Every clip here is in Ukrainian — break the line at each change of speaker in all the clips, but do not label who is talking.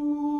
Ooh.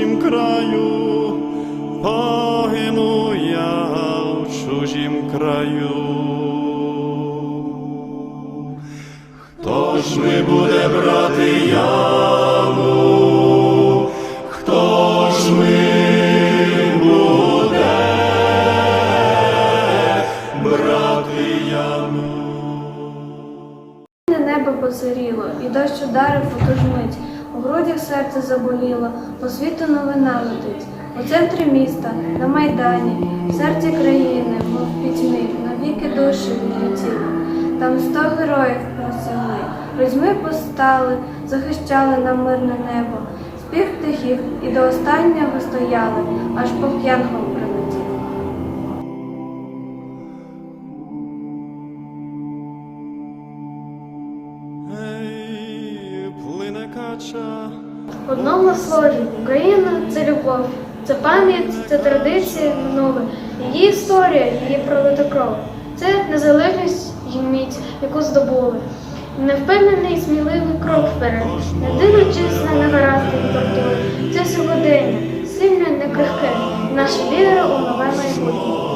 чужім краю, погину я в чужім краю. Хто ж ми буде брати яму? Хто ж ми буде брати?
Небо позаріло, і дощ ударив у ту ж мить. У грудях серце заболіло, по світу новина летить. У центрі міста, на майдані, в серці країни, мов пітьмі, навіки душі відлетіли. Там сто героїв просили, людьми постали, захищали нам мирне небо. Спів птахів і до останнього стояли, аж по п'янкам
В одному слові Україна це любов, це пам'ять, це традиції минуле, її історія, її пролита кров. Це незалежність і міць, яку здобули. Невпевнений сміливий крок вперед, не дивлячись на негаразди і тортури. Це сьогодення, сильне, не крихке, наша віра у нове майбутнє.